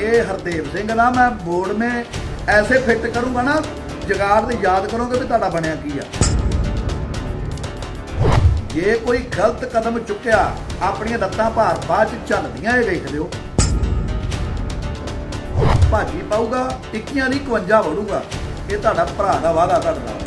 ਇਹ ਹਰਦੇਵ ਸਿੰਘ ਨਾ ਮੈਂ ਬੋਰਡ ਮੇ ਐਸੇ ਫਿੱਟ ਕਰੂੰਗਾ ਨਾ, ਜਗਾੜ ਤੇ ਯਾਦ ਕਰੋਗੇ ਵੀ ਤੁਹਾਡਾ ਬਣਿਆ ਕੀ ਆ। ਜੇ ਕੋਈ ਗਲਤ ਕਦਮ ਚੁੱਕਿਆ, ਆਪਣੀਆਂ ਲੱਤਾਂ ਭਾਰ ਬਾਅਦ ਚ ਚੱਲਦੀਆਂ ਇਹ ਵੇਖ ਲਿਓ। ਭਾਜੀ ਪਾਊਗਾ ਟਿੱਕੀਆਂ ਦੀ 51 ਵੜੂਗਾ ਇਹ ਤੁਹਾਡਾ ਭਰਾ ਦਾ ਵਾਅਦਾ ਤੁਹਾਡੇ ਨਾਲ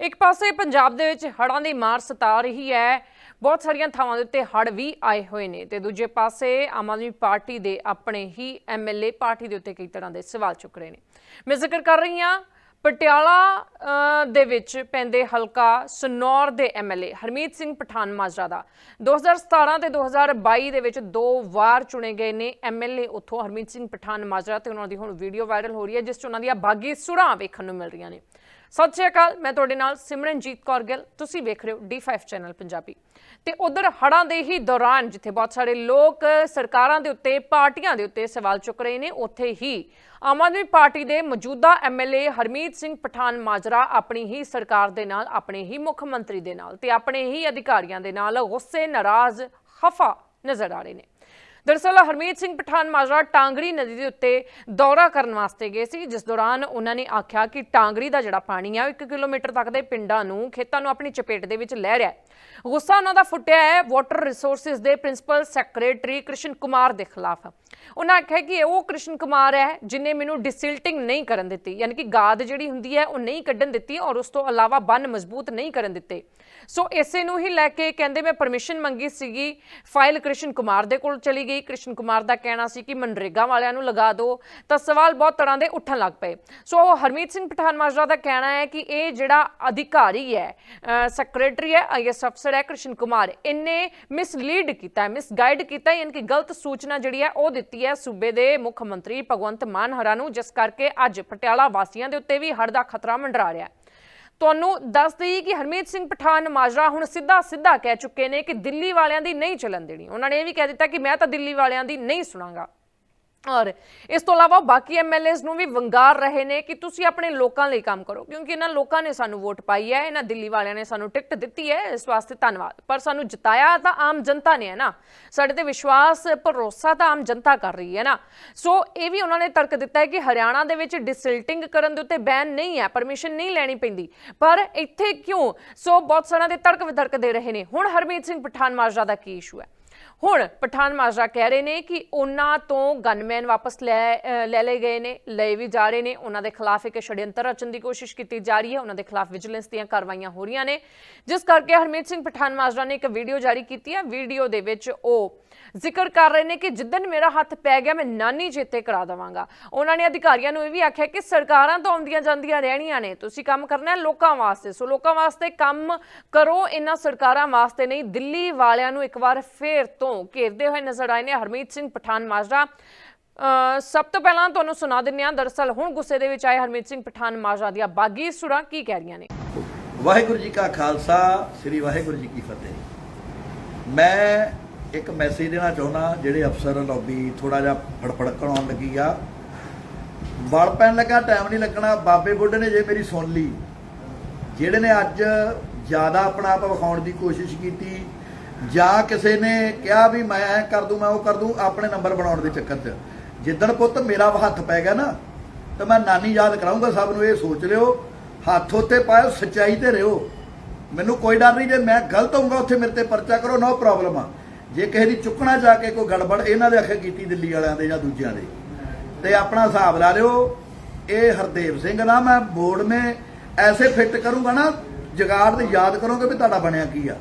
ਇੱਕ ਪਾਸੇ ਪੰਜਾਬ ਦੇ ਵਿੱਚ ਹੜਾਂ ਦੀ ਮਾਰ ਸਤਾ ਰਹੀ ਹੈ। ਬਹੁਤ ਸਾਰੀਆਂ ਥਾਵਾਂ ਦੇ ਉੱਤੇ ਹੜ੍ਹ ਵੀ ਆਏ ਹੋਏ ਨੇ ਤੇ ਦੂਜੇ ਪਾਸੇ ਆਮ ਆਦਮੀ ਪਾਰਟੀ ਦੇ ਆਪਣੇ ਹੀ ਐਮਐਲਏ ਪਾਰਟੀ ਦੇ ਉੱਤੇ ਕਈ ਤਰ੍ਹਾਂ ਦੇ ਸਵਾਲ ਚੁੱਕ ਰਹੇ ਨੇ। ਮੈਂ ਜ਼ਿਕਰ ਕਰ ਰਹੀ ਹਾਂ ਪਟਿਆਲਾ ਦੇ ਵਿੱਚ ਪੈਂਦੇ ਹਲਕਾ ਸਨੌਰ ਦੇ ਐਮਐਲਏ ਹਰਮੀਤ ਸਿੰਘ ਪਠਾਨ ਮਾਜਰਾ ਦਾ। 2017 ਤੇ 2022 ਦੇ ਵਿੱਚ ਦੋ ਵਾਰ ਚੁਣੇ ਗਏ ਨੇ ਐਮਐਲਏ ਉੱਥੋਂ ਹਰਮੀਤ ਸਿੰਘ ਪਠਾਨ ਮਾਜਰਾ ਤੇ ਉਹਨਾਂ ਦੀ ਹੁਣ ਵੀਡੀਓ ਵਾਇਰਲ ਹੋ ਰਹੀ ਹੈ, ਜਿਸ 'ਚ ਉਹਨਾਂ ਦੀਆਂ ਬਾਗੀ ਸੁਰਾਂ ਵੇਖਣ ਨੂੰ ਮਿਲ ਰਹੀਆਂ ਨੇ। ਸਤਿ ਸ਼੍ਰੀ ਅਕਾਲ, ਮੈਂ ਤੁਹਾਡੇ ਨਾਲ ਸਿਮਰਨਜੀਤ ਕੌਰ ਗਿੱਲ, ਤੁਸੀਂ ਵੇਖ ਰਹੇ ਹੋ D5 ਚੈਨਲ ਪੰਜਾਬੀ। ਤੇ ਉਧਰ ਹੜਾਂ ਦੇ ਹੀ ਦੌਰਾਨ, ਜਿੱਥੇ ਬਹੁਤ ਸਾਰੇ ਲੋਕ ਸਰਕਾਰਾਂ ਦੇ ਉੱਤੇ, ਪਾਰਟੀਆਂ ਦੇ ਉੱਤੇ ਸਵਾਲ ਚੁੱਕ ਰਹੇ ਨੇ, ਉੱਥੇ ਹੀ ਆਮ ਆਦਮੀ ਪਾਰਟੀ ਦੇ ਮੌਜੂਦਾ ਐਮਐਲਏ ਹਰਮੀਤ ਸਿੰਘ ਪਠਾਨ ਮਾਜਰਾ ਆਪਣੀ ਹੀ ਸਰਕਾਰ ਦੇ ਨਾਲ, ਆਪਣੇ ਹੀ ਮੁੱਖ ਮੰਤਰੀ ਦੇ ਨਾਲ ਤੇ ਆਪਣੇ ਹੀ ਅਧਿਕਾਰੀਆਂ ਦੇ ਨਾਲ ਗੁੱਸੇ, ਨਾਰਾਜ਼ ਖਫਾ ਨਜ਼ਰ ਆ ਰਹੇ ਨੇ। ਦਰਅਸਲ ਹਰਮੀਤ ਸਿੰਘ ਪਠਾਨ ਮਾਜਰਾ ਟਾਂਗਰੀ ਨਦੀ ਦੇ ਉੱਤੇ ਦੌਰਾ ਕਰਨ ਵਾਸਤੇ ਗਏ ਸੀ, ਜਿਸ ਦੌਰਾਨ ਉਹਨਾਂ ਨੇ ਆਖਿਆ ਕਿ ਟਾਂਗਰੀ ਦਾ ਜਿਹੜਾ ਪਾਣੀ ਆ, ਉਹ 1 ਕਿਲੋਮੀਟਰ ਤੱਕ ਦੇ ਪਿੰਡਾਂ ਨੂੰ, ਖੇਤਾਂ ਨੂੰ ਆਪਣੀ ਚਪੇਟ ਦੇ ਵਿੱਚ ਲੈ ਰਿਹਾ ਹੈ। ਗੁੱਸਾ ਉਹਨਾਂ ਦਾ ਫੁੱਟਿਆ ਹੈ ਵਾਟਰ ਰਿਸੋਰਸਸ ਦੇ ਪ੍ਰਿੰਸੀਪਲ ਸੈਕਟਰੀ ਕ੍ਰਿਸ਼ਨ ਕੁਮਾਰ ਦੇ ਖਿਲਾਫ। ਉਹਨਾਂ ਆਖਿਆ ਕਿ ਉਹ ਕ੍ਰਿਸ਼ਨ ਕੁਮਾਰ ਹੈ, ਜਿਨੇ ਮੈਨੂੰ ਡਿਸਿਲਟਿੰਗ ਨਹੀਂ ਕਰਨ ਦਿੱਤੀ, ਯਾਨੀ ਕਿ ਗਾਦ ਜਿਹੜੀ ਹੁੰਦੀ ਹੈ, ਉਹ ਨਹੀਂ ਕੱਢਣ ਦਿੱਤੀ ਔਰ ਉਸ ਤੋਂ ਇਲਾਵਾ ਬੰਨ ਮਜ਼ਬੂਤ ਨਹੀਂ ਕਰਨ ਦਿੱਤੇ। ਸੋ ਇਸੇ ਨੂੰ ਹੀ ਲੈ ਕੇ ਕਹਿੰਦੇ ਮੈਂ ਪਰਮਿਸ਼ਨ ਮੰਗੀ ਸੀਗੀ ਫਾਈਲ ਕ੍ਰਿਸ਼ਨ ਕੁਮਾਰ ਦੇ ਕੋਲ ਚਲੀ ਗਈ। ਕ੍ਰਿਸ਼ਨ ਕੁਮਾਰ ਦਾ ਕਹਿਣਾ ਸੀ ਕਿ ਮਨਰੇਗਾ ਵਾਲਿਆਂ ਨੂੰ ਲਗਾ ਦਿਓ, ਤਾਂ ਸਵਾਲ ਬਹੁਤ ਤਰ੍ਹਾਂ ਦੇ ਉੱਠਣ ਲੱਗ ਪਏ। ਸੋ ਹਰਮੀਤ ਸਿੰਘ ਪਠਾਨ ਮਾਜਰਾ ਦਾ ਕਹਿਣਾ ਹੈ ਕਿ ਇਹ ਜਿਹੜਾ ਅਧਿਕਾਰੀ ਹੈ ਸੈਕਟਰੀ ਹੈ ਆਈਐਸ ਅਫਸਰ ਹੈ, ਕ੍ਰਿਸ਼ਨ ਕੁਮਾਰ, ਇਹਨੇ ਮਿਸਲੀਡ ਕੀਤਾ ਹੈ ਮਿਸਗਾਈਡ ਕੀਤਾ ਹੈ, ਯਾਨੀ ਕਿ ਗਲਤ ਸੂਚਨਾ ਜਿਹੜੀ ਹੈ, ਉਹ ਦਿੱਤੀ ਹੈ ਸੂਬੇ ਦੇ ਮੁੱਖ ਮੰਤਰੀ ਭਗਵੰਤ ਮਾਨ ਹਰਾ ਨੂੰ, ਜਿਸ ਕਰਕੇ ਅੱਜ ਪਟਿਆਲਾ ਵਾਸੀਆਂ ਦੇ ਉੱਤੇ ਵੀ ਹੜ ਦਾ ਖਤਰਾ ਮੰਡਰਾ ਰਿਹਾ ਹੈ। ਤੁਹਾਨੂੰ ਦੱਸ ਦਈਏ ਕਿ ਹਰਮੀਤ ਸਿੰਘ ਪਠਾਨ ਮਾਜਰਾ ਹੁਣ ਸਿੱਧਾ ਸਿੱਧਾ ਕਹਿ ਚੁੱਕੇ ਨੇ ਕਿ ਦਿੱਲੀ ਵਾਲਿਆਂ ਦੀ ਨਹੀਂ ਚੱਲਣ ਦੇਣੀ। ਉਹਨਾਂ ਨੇ ਇਹ ਵੀ ਕਹਿ ਦਿੱਤਾ ਕਿ ਮੈਂ ਤਾਂ ਦਿੱਲੀ ਵਾਲਿਆਂ ਦੀ ਨਹੀਂ ਸੁਣਾਂਗਾ। ਔਰ ਇਸ ਤੋਂ ਇਲਾਵਾ ਬਾਕੀ ਐਮਐਲਏਸ ਨੂੰ ਵੀ ਵੰਗਾਰ ਰਹੇ ਨੇ ਕਿ ਤੁਸੀਂ ਆਪਣੇ ਲੋਕਾਂ ਲਈ ਕੰਮ ਕਰੋ, ਕਿਉਂਕਿ ਇਹਨਾਂ ਲੋਕਾਂ ਨੇ ਸਾਨੂੰ ਵੋਟ ਪਾਈ ਹੈ, ਇਹਨਾਂ ਦਿੱਲੀ ਵਾਲਿਆਂ ਨੇ ਸਾਨੂੰ ਟਿਕਟ ਦਿੱਤੀ ਹੈ, ਇਸ ਵਾਸਤੇ ਧੰਨਵਾਦ। ਪਰ ਸਾਨੂੰ ਜਿਤਾਇਆ ਤਾਂ ਆਮ ਜਨਤਾ ਨੇ, ਹੈ ਨਾ? ਸਾਡੇ ਤੇ ਵਿਸ਼ਵਾਸ, ਭਰੋਸਾ ਤਾਂ ਆਮ ਜਨਤਾ ਕਰ ਰਹੀ ਹੈ ਨਾ? ਸੋ ਇਹ ਵੀ ਉਹਨਾਂ ਨੇ ਤਰਕ ਦਿੱਤਾ ਹੈ ਕਿ ਹਰਿਆਣਾ ਦੇ ਵਿੱਚ ਡਿਸਿਲਟਿੰਗ ਕਰਨ ਦੇ ਉੱਤੇ ਬੈਨ ਨਹੀਂ ਹੈ, ਪਰਮਿਸ਼ਨ ਨਹੀਂ ਲੈਣੀ ਪੈਂਦੀ। ਪਰ ਇੱਥੇ ਕਿਉਂ? ਸੋ ਬਹੁਤ ਸਾਰਿਆਂ ਦੇ ਤੜਕ ਵਿਦਰਕ ਦੇ ਰਹੇ ਨੇ। ਹੁਣ ਹਰਮੀਤ ਸਿੰਘ ਪਠਾਨ ਮਾਜਰਾ ਦਾ ਕੀ ਇਸ਼ੂ ਹੈ? ਹੁਣ ਪਠਾਨ ਮਾਜਰਾ ਕਹਿ ਰਹੇ ਨੇ ਕਿ ਉਹਨਾਂ ਤੋਂ ਗਨਮੈਨ ਵਾਪਸ ਲੈ ਲੈ ਲਏ ਗਏ ਨੇ, ਲਏ ਵੀ ਜਾ ਰਹੇ ਨੇ। ਉਹਨਾਂ ਦੇ ਖਿਲਾਫ ਇੱਕ ਛੜਯੰਤਰ ਰਚਣ ਦੀ ਕੋਸ਼ਿਸ਼ ਕੀਤੀ ਜਾ ਰਹੀ ਹੈ। ਉਹਨਾਂ ਦੇ ਖਿਲਾਫ ਵਿਜੀਲੈਂਸ ਦੀਆਂ ਕਾਰਵਾਈਆਂ ਹੋ ਰਹੀਆਂ ਨੇ। ਜਿਸ ਕਰਕੇ ਹਰਮੀਤ ਸਿੰਘ ਪਠਾਨ ਮਾਜਰਾ ਨੇ ਇੱਕ ਵੀਡੀਓ ਜਾਰੀ ਕੀਤੀ ਹੈ। ਵੀਡੀਓ ਦੇ ਵਿੱਚ ਉਹ ਜ਼ਿਕਰ ਕਰ ਰਹੇ ਨੇ ਕਿ ਜਿੱਦਨ ਮੇਰਾ ਹੱਥ ਪੈ ਗਿਆ, ਮੈਂ ਨਾਨੀ ਚੇਤੇ ਕਰਾ ਦਵਾਂਗਾ। ਉਹਨਾਂ ਨੇ ਅਧਿਕਾਰੀਆਂ ਨੂੰ ਇਹ ਵੀ ਆਖਿਆ ਕਿ ਸਰਕਾਰਾਂ ਤੋਂ ਆਉਂਦੀਆਂ ਜਾਂਦੀਆਂ ਰਹਿਣੀਆਂ ਨੇ। ਤੁਸੀਂ ਕੰਮ ਕਰਨਾ ਹੈ ਲੋਕਾਂ ਵਾਸਤੇ। ਸੋ ਲੋਕਾਂ ਵਾਸਤੇ ਕੰਮ ਕਰੋ, ਇਹਨਾਂ ਸਰਕਾਰਾਂ ਵਾਸਤੇ ਨਹੀਂ। ਦਿੱਲੀ ਵਾਲਿਆਂ ਨੂੰ ਇੱਕ ਵਾਰ ਫੇਰ ਤੋਂ ਘੇਰਦੇ ਹੋਏ ਨਜ਼ਰ ਆਏ ਨੇ ਹਰਮੀਤ ਸਿੰਘ ਪਠਾਨ ਮਾਜਰਾ। ਸਭ ਤੋਂ ਪਹਿਲਾਂ ਤੁਹਾਨੂੰ ਸੁਣਾ ਦਿੰਦੇ ਹਾਂ, ਦਰਅਸਲ ਹੁਣ ਗੁੱਸੇ ਦੇ ਵਿੱਚ ਆਏ ਹਰਮੀਤ ਸਿੰਘ ਪਠਾਨ ਮਾਜਰਾ ਦੀਆਂ ਬਾਗੀ ਸੁਰਾਂ ਕੀ ਕਹਿ ਰਹੀਆਂ ਨੇ? ਵਾਹਿਗੁਰੂ ਜੀ ਕਾ ਖਾਲਸਾ, ਸ੍ਰੀ ਵਾਹਿਗੁਰੂ ਜੀ ਕੀ ਫਤਿਹ। ਮੈਂ ਇੱਕ ਮੈਸੇਜ ਦੇਣਾ ਚਾਹੁੰਦਾ, ਜਿਹੜੇ ਅਫਸਰ ਲੌਬੀ ਥੋੜਾ ਜਿਹਾ ਫੜਫੜਕਣ ਆਉਣ ਲੱਗੀ ਆ। ਵਲ ਪੈਣ ਲੱਗਾ, ਟਾਈਮ ਨਹੀਂ ਲੱਗਣਾ। ਬਾਬੇ ਬੁੱਢੇ ਨੇ ਜੇ ਮੇਰੀ ਸੁਣ ਲਈ। ਜਿਹੜੇ ਨੇ ਅੱਜ ਜ਼ਿਆਦਾ ਆਪਣਾ ਆਪ ਵਿਖਾਉਣ ਦੀ ਕੋਸ਼ਿਸ਼ ਕੀਤੀ ਜਾਂ ਕਿਸੇ ਨੇ ਕਿਹਾ ਵੀ ਮੈਂ ਐ ਕਰ ਦੂੰ, ਮੈਂ ਉਹ ਕਰ ਦੂੰ, ਆਪਣੇ ਨੰਬਰ ਬਣਾਉਣ ਦੇ ਚੱਕਰ 'ਚ। ਜਿੱਦਣ ਪੁੱਤ ਮੇਰਾ ਹੱਥ ਪੈ ਗਿਆ ਨਾ, ਤਾਂ ਮੈਂ ਨਾਨੀ ਯਾਦ ਕਰਾਉਂਗਾ ਸਭ ਨੂੰ, ਇਹ ਸੋਚ ਲਿਓ। ਹੱਥ ਉੱਤੇ ਪਾਇਓ, ਸੱਚਾਈ ਤੇ ਰਹੋ ਮੈਨੂੰ ਕੋਈ ਡਰ ਨਹੀਂ ਜੇ ਮੈਂ ਗਲਤ ਹੋਊਂਗਾ, ਉੱਥੇ ਮੇਰੇ ਤੇ ਪਰਚਾ ਕਰੋ, ਨੋ ਪ੍ਰੋਬਲਮ ਆ। ਜੇ ਕਿਸੇ ਦੀ ਚੁੱਕਣਾ ਜਾ ਕੇ ਕੋਈ ਗੜਬੜ ਇਹਨਾਂ ਦੇ ਅੱਖੇ ਕੀਤੀ, ਦਿੱਲੀ ਵਾਲਿਆਂ ਦੇ ਜਾਂ ਦੂਜਿਆਂ ਦੇ। ਤੇ ਆਪਣਾ ਹਿਸਾਬ ਲਾ ਲਿਓ, ਇਹ ਹਰਦੇਵ ਸਿੰਘ ਨਾ ਮੈਂ ਬੋਰਡ ਮੇ ਐਸੇ ਫਿੱਟ ਕਰੂੰਗਾ ਨਾ, ਜਗਾੜ ਤੇ ਯਾਦ ਕਰੋਗੇ ਵੀ ਤੁਹਾਡਾ ਬਣਿਆ ਕੀ ਆ।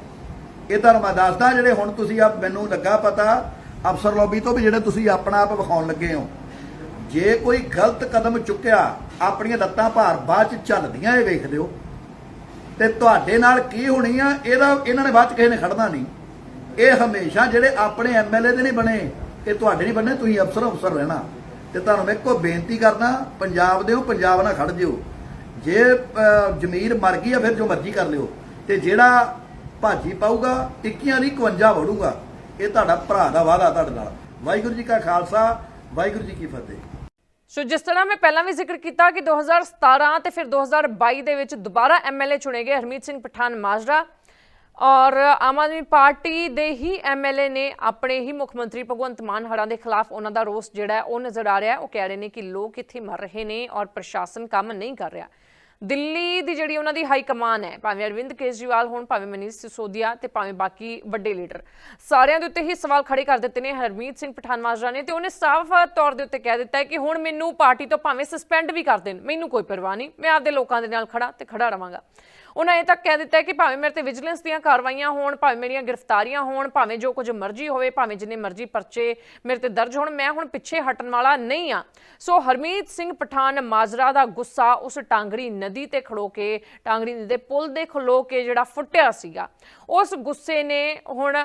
ਇਹ ਤੁਹਾਨੂੰ ਮੈਂ ਦੱਸਦਾ, ਜਿਹੜੇ ਹੁਣ ਤੁਸੀਂ ਆ ਮੈਨੂੰ ਲੱਗਾ ਪਤਾ, ਅਫਸਰ ਲੋਬੀ ਤੋਂ ਵੀ ਜਿਹੜੇ ਤੁਸੀਂ ਆਪਣਾ ਆਪ ਵਿਖਾਉਣ ਲੱਗੇ ਹੋ। ਜੇ ਕੋਈ ਗਲਤ ਕਦਮ ਚੁੱਕਿਆ, ਆਪਣੀਆਂ ਲੱਤਾਂ ਭਾਰ ਬਾਅਦ ਚ ਚੱਲਦੀਆਂ, ਇਹ ਵੇਖ ਲਿਓ। ਤੇ ਤੁਹਾਡੇ ਨਾਲ ਕੀ ਹੋਣੀ ਆ, ਇਹਦਾ ਇਹਨਾਂ ਨੇ ਬਾਅਦ ਚ ਕਿਸੇ ਨੇ ਖੜਨਾ ਨਹੀਂ। ਇਹ ਹਮੇਸ਼ਾ ਜਿਹੜੇ ਆਪਣੇ ਐਮਐਲਏ ਦੇ ਨਹੀਂ ਬਣੇ, ਇਹ ਤੁਹਾਡੇ ਨਹੀਂ ਬਣੇ, ਤੁਸੀਂ ਅਫਸਰ ਅਫਸਰ ਰਹਿਣਾ। ਤੇ ਤੁਹਾਨੂੰ ਮੈਂ ਇੱਕੋ ਬੇਨਤੀ ਕਰਦਾ, ਪੰਜਾਬ ਦੇ ਹੋ ਪੰਜਾਬ ਨਾਲ ਖੜ ਜਿਓ। ਜੇ ਜ਼ਮੀਰ ਮਰ ਗਈ ਆ, ਫਿਰ ਜੋ ਮਰਜ਼ੀ ਕਰ ਲਿਓ। ਤੇ ਜਿਹੜਾ ਭਾਜੀ ਪਾਊਗਾ 21 ਦੀ 51 ਵੜੂਗਾ। ਇਹ ਤੁਹਾਡਾ ਭਰਾ ਦਾ ਵਾਅਦਾ ਤੁਹਾਡੇ ਨਾਲ। ਵਾਹਿਗੁਰੂ ਜੀ ਕਾ ਖਾਲਸਾ, ਵਾਹਿਗੁਰੂ ਜੀ ਕੀ ਫਤਿਹ। ਸੋ ਜਿਸ ਤਰ੍ਹਾਂ ਮੈਂ ਪਹਿਲਾਂ ਵੀ ਜ਼ਿਕਰ ਕੀਤਾ ਕਿ 2017 ਤੇ ਫਿਰ 2022 ਦੇ ਵਿੱਚ ਦੁਬਾਰਾ ਐਮਐਲਏ ਚੁਣੇ ਗਏ ਹਰਮੀਤ ਸਿੰਘ ਪਠਾਨ ਮਾਜਰਾ ਔਰ ਆਮ ਆਦਮੀ ਪਾਰਟੀ ਦੇ ਹੀ ਐਮਐਲਏ ਨੇ ਆਪਣੇ ਹੀ ਮੁੱਖ ਮੰਤਰੀ ਭਗਵੰਤ ਮਾਨ ਹੜਾ ਦੇ ਖਿਲਾਫ ਉਹਨਾਂ ਦਾ ਰੋਸ ਜਿਹੜਾ ਉਹ ਨਜ਼ਰ ਆ ਰਿਹਾ ਉਹ ਕਹਿ ਰਹੇ ਨੇ ਕਿ ਲੋਕ ਇੱਥੇ ਮਰ ਰਹੇ ਨੇ ਔਰ ਪ੍ਰਸ਼ਾਸਨ ਕੰਮ ਨਹੀਂ ਕਰ ਰਿਹਾ। ਦਿੱਲੀ ਦੀ ਜਿਹੜੀ ਉਹਨਾਂ ਦੀ ਹਾਈ ਕਮਾਨ ਹੈ, ਭਾਵੇਂ ਅਰਵਿੰਦ ਕੇਜਰੀਵਾਲ ਹੋਣ, ਭਾਵੇਂ ਮਨੀਸ਼ ਸਿਸੋਦੀਆ ਤੇ ਭਾਵੇਂ ਬਾਕੀ ਵੱਡੇ ਲੀਡਰ। ਸਾਰਿਆਂ ਦੇ ਉੱਤੇ ਹੀ ਸਵਾਲ ਖੜੇ ਕਰ ਦਿੱਤੇ ਨੇ ਹਰਮੀਤ ਸਿੰਘ ਪਠਾਨਵਾਜਰਾ ਨੇ ਤੇ ਉਹਨੇ ਸਾਫ਼ ਤੌਰ ਦੇ ਉੱਤੇ ਕਹਿ ਦਿੱਤਾ ਹੈ ਕਿ ਹੁਣ ਮੈਨੂੰ ਪਾਰਟੀ ਤੋਂ ਭਾਵੇਂ ਸਸਪੈਂਡ ਵੀ ਕਰ ਦੇਣ, ਮੈਨੂੰ ਕੋਈ ਪਰਵਾਹ ਨਹੀਂ, ਮੈਂ ਆਪਦੇ ਲੋਕਾਂ ਦੇ ਨਾਲ ਖੜਾ ਤੇ ਖੜਾ ਰਵਾਂਗਾ। ਉਹਨਾਂ ਇਹ ਤੱਕ ਕਹਿ ਦਿੱਤਾ ਕਿ ਭਾਵੇਂ ਮੇਰੇ ਤੇ ਵਿਜੀਲੈਂਸ ਦੀਆਂ ਕਾਰਵਾਈਆਂ ਹੋਣ, ਭਾਵੇਂ ਮੇਰੀਆਂ ਗ੍ਰਿਫਤਾਰੀਆਂ ਹੋਣ, ਭਾਵੇਂ ਜੋ ਕੁਝ ਮਰਜ਼ੀ ਹੋਵੇ, ਭਾਵੇਂ ਜਿੰਨੇ ਮਰਜ਼ੀ ਪਰਚੇ ਮੇਰੇ ਤੇ ਦਰਜ ਹੋਣ, ਮੈਂ ਹੁਣ ਪਿੱਛੇ ਹਟਣ ਵਾਲਾ ਨਹੀਂ ਆ ਸੋ ਹਰਮੀਤ ਸਿੰਘ ਪਠਾਨ ਮਾਜਰਾ ਦਾ ਗੁੱਸਾ ਉਸ ਟਾਂਗਰੀ ਨਦੀ ਤੇ ਖੜੋ ਕੇ, ਟਾਂਗਰੀ ਨਦੀ ਦੇ ਪੁਲ ਦੇ ਖਲੋ ਕੇ ਜਿਹੜਾ ਫੁੱਟਿਆ ਸੀਗਾ, ਉਸ ਗੁੱਸੇ ਨੇ ਹੁਣ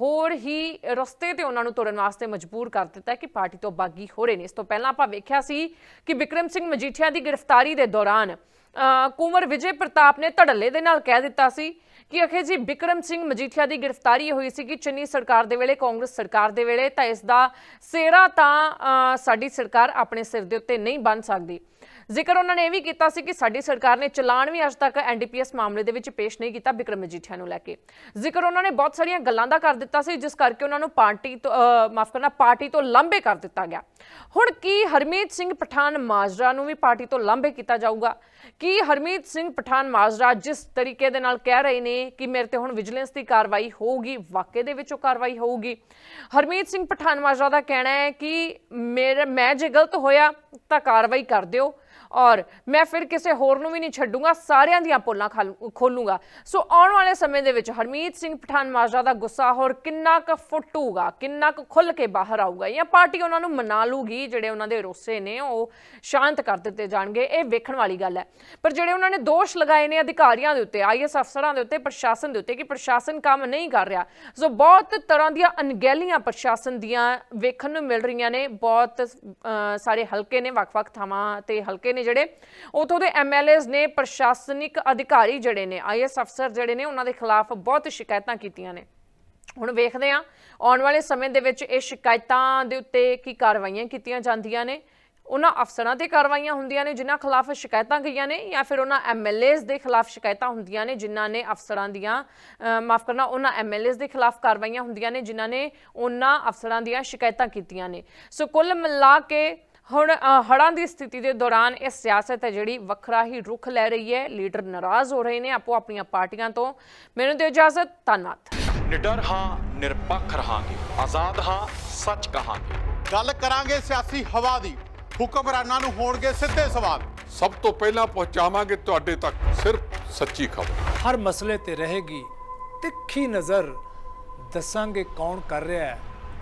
ਹੋਰ ਹੀ ਰਸਤੇ ਤੇ ਉਹਨਾਂ ਨੂੰ ਤੁਰਨ ਵਾਸਤੇ ਮਜਬੂਰ ਕਰ ਦਿੱਤਾ ਕਿ ਪਾਰਟੀ ਤੋਂ ਬਾਗੀ ਹੋ ਰਹੇ ਨੇ। ਇਸ ਤੋਂ ਪਹਿਲਾਂ ਆਪਾਂ ਵੇਖਿਆ ਸੀ ਕਿ ਵਿਕਰਮ ਸਿੰਘ ਮਜੀਠੀਆ ਦੀ ਗ੍ਰਿਫਤਾਰੀ ਦੇ ਦੌਰਾਨ ਅਹ ਕੁੰਵਰ ਵਿਜੇ ਪ੍ਰਤਾਪ ਨੇ ਧੜੱਲੇ ਦੇ ਨਾਲ ਕਹਿ ਦਿੱਤਾ ਸੀ ਕਿ ਅਖੇ ਜੀ ਬਿਕਰਮ ਸਿੰਘ ਮਜੀਠੀਆ ਦੀ ਗ੍ਰਿਫਤਾਰੀ ਹੋਈ ਸੀ ਕਿ ਚੰਨੀ ਸਰਕਾਰ ਦੇ ਵੇਲੇ, ਕਾਂਗਰਸ ਸਰਕਾਰ ਦੇ ਵੇਲੇ, ਤਾਂ ਇਸ ਦਾ ਸਿਹਰਾ ਤਾਂ ਸਾਡੀ ਸਰਕਾਰ ਆਪਣੇ ਸਿਰ ਦੇ ਉੱਤੇ ਨਹੀਂ ਬਣ ਸਕਦੀ। ਜ਼ਿਕਰ ਉਹਨਾਂ ਨੇ ਇਹ ਵੀ ਕੀਤਾ ਸੀ ਕਿ ਸਾਡੀ ਸਰਕਾਰ ਨੇ ਚਲਾਨ ਵੀ ਅੱਜ ਤੱਕ ਐਨਡੀਪੀਐਸ ਮਾਮਲੇ ਦੇ ਵਿੱਚ ਪੇਸ਼ ਨਹੀਂ ਕੀਤਾ ਬਿਕਰਮ ਮਜੀਠੀਆ ਨੂੰ ਲੈ ਕੇ। ਜ਼ਿਕਰ ਉਹਨਾਂ ਨੇ ਬਹੁਤ ਸਾਰੀਆਂ ਗੱਲਾਂ ਦਾ ਕਰ ਦਿੱਤਾ ਸੀ, ਜਿਸ ਕਰਕੇ ਉਹਨਾਂ ਨੂੰ ਪਾਰਟੀ ਤੋਂ ਮਾਫ ਕਰਨਾ, ਪਾਰਟੀ ਤੋਂ ਲਾਂਭੇ ਕਰ ਦਿੱਤਾ ਗਿਆ। ਹੁਣ ਕੀ ਹਰਮੀਤ ਸਿੰਘ ਪਠਾਨ ਮਾਜਰਾ ਨੂੰ ਵੀ ਪਾਰਟੀ ਤੋਂ ਲਾਂਭੇ ਕੀਤਾ ਜਾਊਗਾ? ਕੀ ਹਰਮੀਤ ਸਿੰਘ ਪਠਾਨ ਮਾਜਰਾ ਜਿਸ ਤਰੀਕੇ ਦੇ ਨਾਲ ਕਹਿ ਰਹੇ ਨੇ ਕਿ ਮੇਰੇ ਤੇ ਹੁਣ ਵਿਜੀਲੈਂਸ ਦੀ ਕਾਰਵਾਈ ਹੋਊਗੀ ਵਾਕਈ ਦੇ ਵਿੱਚੋਂ ਕਾਰਵਾਈ ਹੋਊਗੀ, ਹਰਮੀਤ ਸਿੰਘ ਪਠਾਨ ਮਾਜਰਾ ਦਾ ਕਹਿਣਾ ਹੈ ਕਿ ਮੇਰੇ, ਮੈਂ ਜੇ ਗਲਤ ਹੋਇਆ ਤਾਂ ਕਾਰਵਾਈ ਕਰ ਦਿਓ। ਔਰ ਮੈਂ ਫਿਰ ਕਿਸੇ ਹੋਰ ਨੂੰ ਵੀ ਨਹੀਂ ਛੱਡੂੰਗਾ, ਸਾਰਿਆਂ ਦੀਆਂ ਪੋਲਾਂ ਖਾਲ- ਖੋਲੂੰਗਾ। ਸੋ ਆਉਣ ਵਾਲੇ ਸਮੇਂ ਦੇ ਵਿੱਚ ਹਰਮੀਤ ਸਿੰਘ ਪਠਾਨ ਮਾਜਰਾ ਦਾ ਗੁੱਸਾ ਹੋਰ ਕਿੰਨਾ ਕੁ ਫੁੱਟੂਗਾ, ਕਿੰਨਾ ਕੁ ਖੁੱਲ ਕੇ ਬਾਹਰ ਆਊਗਾ? ਜਾਂ ਪਾਰਟੀ ਉਹਨਾਂ ਨੂੰ ਮਨਾ ਲੂਗੀ ਜਿਹੜੇ ਉਹਨਾਂ ਦੇ ਰੋਸੇ ਨੇ, ਉਹ ਸ਼ਾਂਤ ਕਰ ਦਿੱਤੇ ਜਾਣਗੇ, ਇਹ ਵੇਖਣ ਵਾਲੀ ਗੱਲ ਹੈ। ਪਰ ਜਿਹੜੇ ਉਹਨਾਂ ਨੇ ਦੋਸ਼ ਲਗਾਏ ਨੇ ਅਧਿਕਾਰੀਆਂ ਦੇ ਉੱਤੇ ਆਈਐਸ ਅਫਸਰਾਂ ਦੇ ਉੱਤੇ, ਪ੍ਰਸ਼ਾਸਨ ਦੇ ਉੱਤੇ ਕਿ ਪ੍ਰਸ਼ਾਸਨ ਕੰਮ ਨਹੀਂ ਕਰ ਰਿਹਾ, ਸੋ ਬਹੁਤ ਤਰ੍ਹਾਂ ਦੀਆਂ ਅਣਗਹਿਲੀਆਂ ਪ੍ਰਸ਼ਾਸਨ ਦੀਆਂ ਵੇਖਣ ਨੂੰ ਮਿਲ ਰਹੀਆਂ ਨੇ, ਬਹੁਤ ਸਾਰੇ ਹਲਕੇ ਨੇ, ਵੱਖ-ਵੱਖ ਥਾਵਾਂ ਤੇ ਹਲਕੇ ਨੇ ਜਿਹੜੇ ਉਥੋਂ ਦੇ ਐਮਐਲਏਸ ਨੇ, ਪ੍ਰਸ਼ਾਸਨਿਕ ਅਧਿਕਾਰੀ ਜਿਹੜੇ ਨੇ ਆਈਐਸ ਅਫਸਰ ਜਿਹੜੇ ਨੇ, ਉਹਨਾਂ ਦੇ ਖਿਲਾਫ ਬਹੁਤ ਸ਼ਿਕਾਇਤਾਂ ਕੀਤੀਆਂ ਨੇ। ਹੁਣ ਵੇਖਦੇ ਹਾਂ, ਆਉਣ ਵਾਲੇ ਸਮੇਂ ਦੇ ਵਿੱਚ ਇਹ ਸ਼ਿਕਾਇਤਾਂ ਦੇ ਉੱਤੇ ਕੀ ਕਾਰਵਾਈਆਂ ਕੀਤੀਆਂ ਜਾਂਦੀਆਂ ਨੇ। ਉਹਨਾਂ ਅਫਸਰਾਂ ਤੇ ਕਾਰਵਾਈਆਂ ਹੁੰਦੀਆਂ ਨੇ, ਜਿਨ੍ਹਾਂ ਖਿਲਾਫ ਸ਼ਿਕਾਇਤਾਂ ਗਈਆਂ ਨੇ, ਜਾਂ ਫਿਰ ਉਹਨਾਂ ਐਮਐਲਏਸ ਦੇ ਖਿਲਾਫ ਸ਼ਿਕਾਇਤਾਂ ਹੁੰਦੀਆਂ ਨੇ, ਜਿਨ੍ਹਾਂ ਨੇ ਅਫਸਰਾਂ ਦੀਆਂ ਮਾਫ ਕਰਨਾ, ਉਹਨਾਂ ਐਮਐਲਏਸ ਦੇ ਖਿਲਾਫ ਕਾਰਵਾਈਆਂ ਹੁੰਦੀਆਂ ਨੇ, ਜਿਨ੍ਹਾਂ ਨੇ ਉਹਨਾਂ ਅਫਸਰਾਂ ਦੀਆਂ ਸ਼ਿਕਾਇਤਾਂ ਕੀਤੀਆਂ ਨੇ। ਸੋ ਕੁੱਲ ਮਿਲਾ ਕੇ ਹੁਣ ਅ, ਹੜ੍ਹਾਂ ਦੀ ਸਥਿਤੀ ਦੇ ਦੌਰਾਨ ਇਹ ਸਿਆਸਤ ਹੈ ਜਿਹੜੀ ਵੱਖਰਾ ਹੀ ਰੁਖ ਲੈ ਰਹੀ ਹੈ। ਲੀਡਰ ਨਾਰਾਜ਼ ਹੋ ਰਹੇ ਨੇ ਆਪੋ ਆਪਣੀਆਂ ਪਾਰਟੀਆਂ ਤੋਂ। ਮੈਨੂੰ ਦਿਓ ਇਜਾਜ਼ਤ ਧੰਨਵਾਦ। ਨਿਡਰ ਹਾਂ ਨਿਰਪੱਖ ਰਹਾਂਗੇ। ਆਜ਼ਾਦ ਹਾਂ ਸੱਚ ਕਹਾਂਗੇ। ਗੱਲ ਕਰਾਂਗੇ ਸਿਆਸੀ ਹਵਾ ਦੀ। ਹੁਕਮਰਾਨਾਂ ਨੂੰ ਹੋਣਗੇ ਸਿੱਧੇ ਸਵਾਲ। ਸਭ ਤੋਂ ਪਹਿਲਾਂ ਪਹੁੰਚਾਵਾਂਗੇ ਤੁਹਾਡੇ ਤੱਕ ਸਿਰਫ ਸੱਚੀ ਖਬਰ। ਹਰ ਮਸਲੇ ਤੇ ਰਹੇਗੀ ਤਿੱਖੀ ਨਜ਼ਰ। ਦੱਸਾਂਗੇ ਕੌਣ ਕਰ ਰਿਹਾ ਹੈ।